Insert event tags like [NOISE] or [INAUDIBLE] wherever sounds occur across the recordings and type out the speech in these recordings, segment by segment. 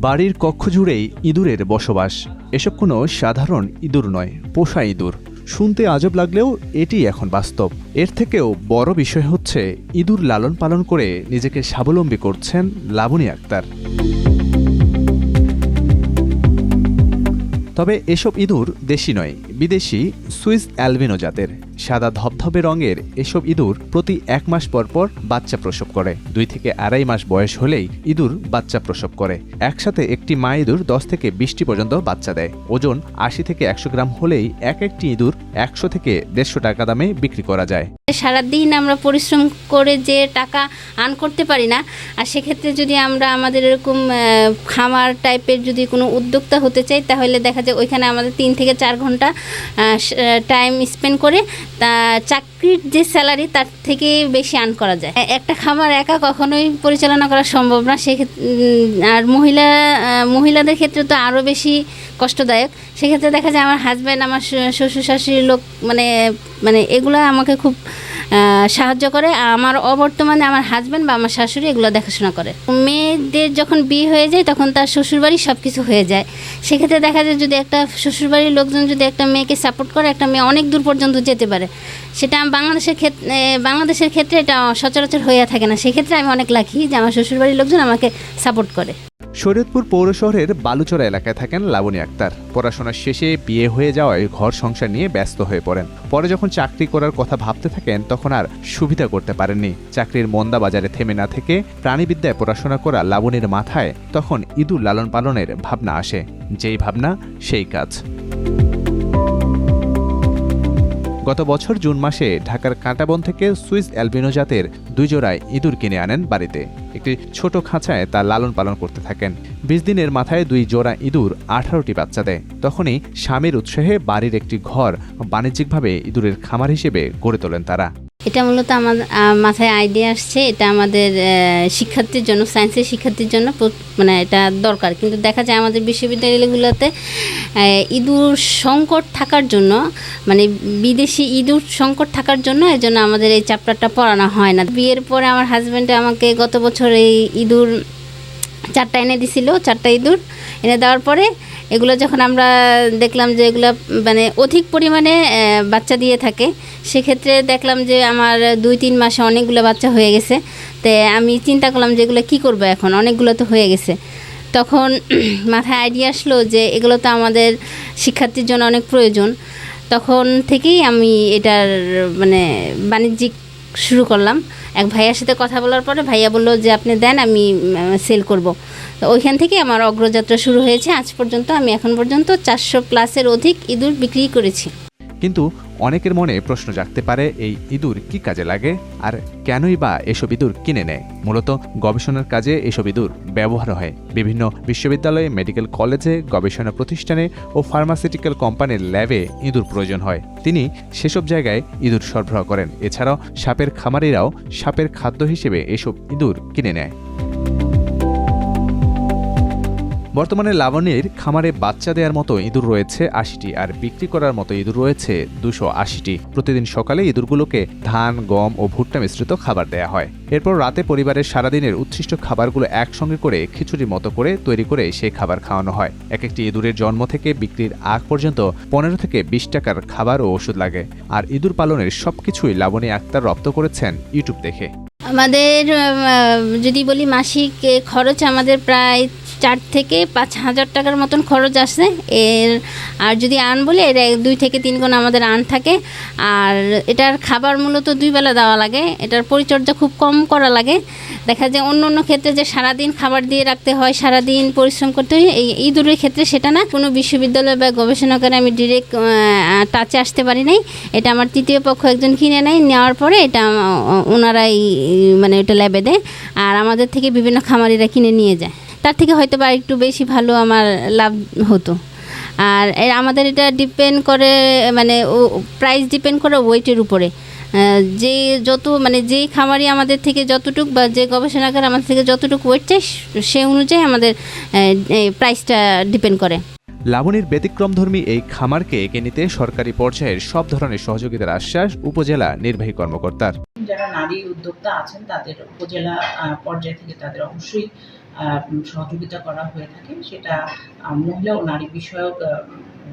বাড়ির কক্ষ জুড়েই ইঁদুরের বসবাস। এসব কোনো সাধারণ ইঁদুর নয়, পোষা ইঁদুর। শুনতে আজব লাগলেও এটি এখন বাস্তব। এর থেকেও বড় বিষয় হচ্ছে, ইঁদুর লালন পালন করে নিজেকে স্বাবলম্বী করছেন লাবণী আক্তার। তবে এসব ইঁদুর দেশি নয়, বিদেশি সুইস অ্যালবিনো জাতের। সাদা ধবধবে রঙের এসব ইঁদুর প্রতি এক মাস পর পর বাচ্চা প্রসব করে। দুই থেকে আড়াই মাস বয়স হলেই ইঁদুর বাচ্চা প্রসব করে। একসাথে একটি মা ইঁদুর দশ থেকে বিশটি পর্যন্ত বাচ্চা দেয়। ওজন আশি থেকে একশো গ্রাম হলেই এক একটি ইঁদুর একশো থেকে দেড়শো টাকা দামে বিক্রি করা যায়। সারাদিন আমরা পরিশ্রম করে যে টাকা আর্ন করতে পারি না, আর সেক্ষেত্রে যদি আমরা আমাদের এরকম খামার টাইপের যদি কোনো উদ্যোক্তা হতে চাই, তাহলে দেখা যায় ওইখানে আমাদের তিন থেকে চার ঘণ্টা টাইম স্পেন্ড করে তা চাকরির যে স্যালারি তার থেকে বেশি আর্ন করা যায়। একটা খামার একা কখনোই পরিচালনা করা সম্ভব না সেক্ষেত্রে আর মহিলা মহিলাদের ক্ষেত্রে তো আরও বেশি কষ্টদায়ক। সেক্ষেত্রে দেখা যায় আমার হাজব্যান্ড আমার শ্বশুর শাশুড়ির লোক মানে মানে এগুলো আমাকে খুব সাহায্য করে। আর আমার অবর্তমানে আমার হাজব্যান্ড বা আমার শাশুড়ি এগুলো দেখাশোনা করে। মেয়েদের যখন বিয়ে হয়ে যায়, তখন তার শ্বশুরবাড়ি সব কিছু হয়ে যায়। সেক্ষেত্রে দেখা যায় যদি একটা শ্বশুরবাড়ির লোকজন যদি একটা মেয়েকে সাপোর্ট করে, একটা মেয়ে অনেক দূর পর্যন্ত যেতে পারে। সেটা বাংলাদেশের ক্ষেত্রে বাংলাদেশের ক্ষেত্রে এটা সচরাচর হয়ে থাকে না। সেক্ষেত্রে আমি অনেক লাখি যে আমার শ্বশুরবাড়ির লোকজন আমাকে সাপোর্ট করে। শরীয়তপুর পৌর শহরের বালুচরা এলাকায় থাকেন লাবণী আক্তার। পড়াশোনা শেষে বিয়ে হয়ে যাওয়ায় ঘর সংসার নিয়ে ব্যস্ত হয়ে পড়েন। পরে যখন চাকরি করার কথা ভাবতে থাকেন, তখন আর সুবিধা করতে পারেননি। চাকরির মন্দা বাজারে থেমে না থেকে প্রাণীবিদ্যায় পড়াশোনা করা লাবণীর মাথায় তখন ইঁদুর লালন পালনের ভাবনা আসে। যেই ভাবনা, সেই কাজ। গত বছর জুন মাসে ঢাকার কাঁটাবন থেকে সুইস অ্যালবিনো জাতের দুই জোড়ায় ইঁদুর কিনে আনেন বাড়িতে। একটি ছোট খাঁচায় তা লালন পালন করতে থাকেন। বিশ দিনের মাথায় দুই জোড়া ইঁদুর আঠারোটি বাচ্চা দেয়। তখনই স্বামীর উৎসাহে বাড়ির একটি ঘর বাণিজ্যিকভাবে ইঁদুরের খামার হিসেবে গড়ে তোলেন তারা। এটা মূলত আমার মাথায় আইডিয়া আসছে। এটা আমাদের শিক্ষার্থীর জন্য সায়েন্সের শিক্ষার্থীর জন্য মানে এটা দরকার। কিন্তু দেখা যায় আমাদের বিশ্ববিদ্যালয়গুলোতে ইঁদুর সংকট থাকার জন্য মানে বিদেশি ইঁদুর সংকট থাকার জন্য এই জন্য আমাদের এই চ্যাপ্টারটা পড়ানো হয় না। বিয়ের পরে আমার হাজব্যান্ডে আমাকে গত বছর এই ইঁদুর চারটা এনে দিছিল, চারটা ইঁদুর এনে দেওয়ার পরে এগুলো যখন আমরা দেখলাম যে এগুলো মানে অধিক পরিমাণে বাচ্চা দিয়ে থাকে, সেক্ষেত্রে দেখলাম যে আমার দুই তিন মাসে অনেকগুলো বাচ্চা হয়ে গেছে। তো আমি চিন্তা করলাম যে এগুলো কী করব এখন? অনেকগুলো তো হয়ে গেছে। তখন [CLEARS THROAT] মাথায় আইডিয়া আসলো যে এগুলো তো আমাদের শিক্ষার্থীর জন্য অনেক প্রয়োজন। তখন থেকেই আমি এটার মানে বাণিজ্যিক শুরু করলাম। এক ভাইয়ার সাথে কথা বলার পরে ভাইয়া বলল যে, আপনি দেন, আমি সেল করব। তো ওইখান থেকে আমার অগ্রযাত্রা শুরু হয়েছে। আজ পর্যন্ত, আমি এখন পর্যন্ত চারশো প্লাসের অধিক ইঁদুর বিক্রি করেছি। কিন্তু অনেকের মনে প্রশ্ন জাগতে পারে, এই ইঁদুর কি কাজে লাগে আর কেনই বা এসব ইঁদুর কিনে নেয়? মূলত গবেষণার কাজে এসব ইঁদুর ব্যবহার হয়। বিভিন্ন বিশ্ববিদ্যালয়ে, মেডিকেল কলেজে, গবেষণা প্রতিষ্ঠানে ও ফার্মাসিউটিক্যাল কোম্পানির ল্যাবে ইঁদুর প্রয়োজন হয়। তিনি সেসব জায়গায় ইঁদুর সরবরাহ করেন। এছাড়াও সাপের খামারিরাও সাপের খাদ্য হিসেবে এসব ইঁদুর কিনে নেয়। বর্তমানে লাবণীর খামারে বাচ্চা দেওয়ার মতো ইঁদুর রয়েছে আশিটি আর বিক্রি করার মতো ইঁদুর রয়েছে দুশো আশিটি। প্রতিদিন সকালে ইঁদুরগুলোকে ধান, গম ও ভুট্টা মিশ্রিত খাবার দেয়া হয়। এরপর রাতে পরিবারের সারাদিনের উচ্ছিষ্ট খাবারগুলো একসঙ্গে করে খিচুড়ির মতো করে তৈরি করে সেই খাবার খাওয়ানো হয়। এক একটি ইঁদুরের জন্ম থেকে বিক্রির আগ পর্যন্ত পনেরো থেকে বিশ টাকার খাবার ও ওষুধ লাগে। আর ইঁদুর পালনের সবকিছুই লাবণী আক্তার রপ্ত করেছেন ইউটিউব দেখে। আমাদের যদি বলি মাসিক খরচ আমাদের প্রায় চার থেকে পাঁচ হাজার টাকার মতন খরচ আসে। এর, আর যদি আন বলি, এর দুই থেকে তিন গুণ আমাদের আন থাকে। আর এটার খাবার মূলত দুই বেলা দেওয়া লাগে। এটার পরিচর্যা খুব কম করা লাগে। দেখা যায় অন্য অন্য ক্ষেত্রে যে সারাদিন খাবার দিয়ে রাখতে হয়, সারাদিন পরিশ্রম করতে হয়, এই ইঁদুরের ক্ষেত্রে সেটা না। কোনো বিশ্ববিদ্যালয় বা গবেষণাগারে আমি ডিরেক্ট টাচে আসতে পারি নাই। এটা আমার তৃতীয় পক্ষ একজন কিনে নেয়। নেওয়ার পরে এটা ওনারাই মানে ওটা ল্যাবে দেয়। আর আমাদের থেকে বিভিন্ন খামারিরা কিনে নিয়ে যায়। তার থেকে হয়তো বা একটু বেশি ভালো আমার লাভ হতো। আর আমাদের এটা ডিপেন্ড করে মানে ও প্রাইস ডিপেন্ড করে ওয়েটের উপরে। যে যত মানে যেই খামারি আমাদের থেকে যতটুক বা যে গবেষণাগার আমাদের থেকে যতটুকু ওয়েট চাই সে অনুযায়ী আমাদের প্রাইসটা ডিপেন্ড করে। লাবণীর ব্যতিক্রমধর্মী এই খামারকে এগিয়ে নিতে সরকারি পর্যায়ের সব ধরনের সহযোগিতার আশ্বাস উপজেলা নির্বাহী কর্মকর্তার। যারা নারী উদ্যোক্তা আছেন, তাদের উপজেলা পর্যায় থেকে তাদের অবশ্যই সহযোগিতা করা হয়ে থাকে। সেটা মহিলা ও নারী বিষয়ক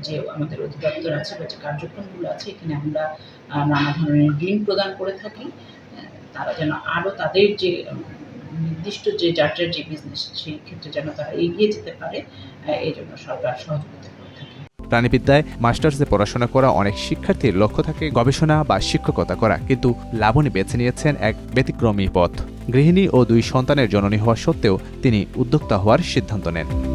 যে আমাদের অধিদপ্তর আছে বা যে কার্যক্রমগুলো আছে, এখানে আমরা নানা ধরনের ঋণ প্রদান করে থাকি। তারা যেন আরও তাদের যে নির্দিষ্ট যে যার যে বিজনেস সেই ক্ষেত্রে যেন তারা এগিয়ে যেতে পারে। এই জন্য সরকার সহযোগিতা প্রাণীবিদ্যায় মাস্টার্সে পড়াশোনা করা অনেক শিক্ষার্থীর লক্ষ্য থাকে গবেষণা বা শিক্ষকতা করা, কিন্তু লাবণী বেছে নিয়েছেন এক ব্যতিক্রমী পথ। গৃহিণী ও দুই সন্তানের জননী হওয়া সত্ত্বেও তিনি উদ্যোক্তা হওয়ার সিদ্ধান্ত নেন।